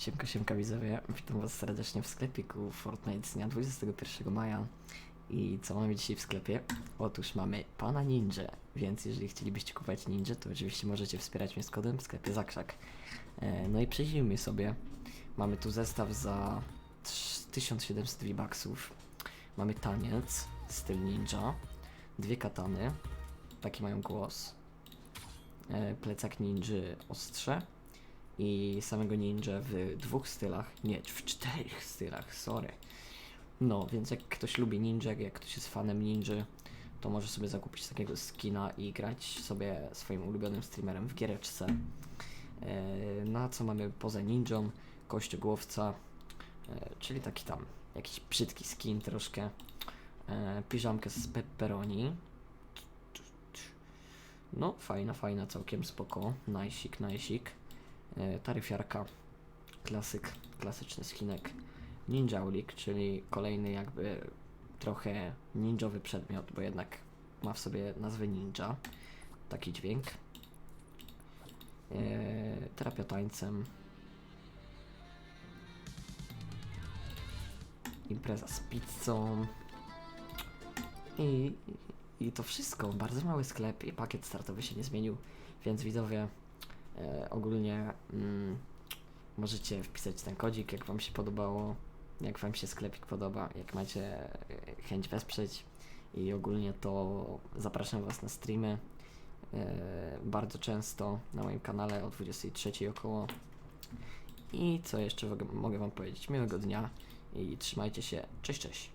Siemka, siemka widzowie, witam was serdecznie w sklepiku Fortnite z dnia 21 maja. I co mamy dzisiaj w sklepie? Otóż mamy pana ninja, więc jeżeli chcielibyście kupować ninja, to oczywiście możecie wspierać mnie z kodem w sklepie Zakrzak. E, No i przejrzyjmy sobie, mamy tu zestaw za trz- 1700 V-Bucksów. Mamy taniec, styl ninja, dwie katany, taki mają głos. E, Plecak ninja ostrze i samego ninja w dwóch stylach, nie, w czterech stylach, sorry. No, więc jak ktoś lubi ninja, jak ktoś jest fanem ninja, to może sobie zakupić takiego skina i grać sobie swoim ulubionym streamerem w giereczce. E, na co mamy poza ninją? Kościogłowca, e, czyli taki tam jakiś brzydki skin troszkę. E, piżamkę z pepperoni. No, fajna, fajna, całkiem spoko. Najsik, najsik. E, taryfiarka, klasyk, klasyczny skinek, ninjaulik, czyli kolejny jakby trochę ninjowy przedmiot, bo jednak ma w sobie nazwę ninja, taki dźwięk. E, terapia tańcem. Impreza z pizzą. I, I to wszystko. Bardzo mały sklep i pakiet startowy się nie zmienił, więc widzowie ogólnie mm, możecie wpisać ten kodzik, jak Wam się podobało, jak Wam się sklepik podoba, jak macie e, chęć wesprzeć i ogólnie to zapraszam Was na streamy e, bardzo często na moim kanale o 23 około. I co jeszcze mogę Wam powiedzieć? Miłego dnia i trzymajcie się. Cześć, cześć.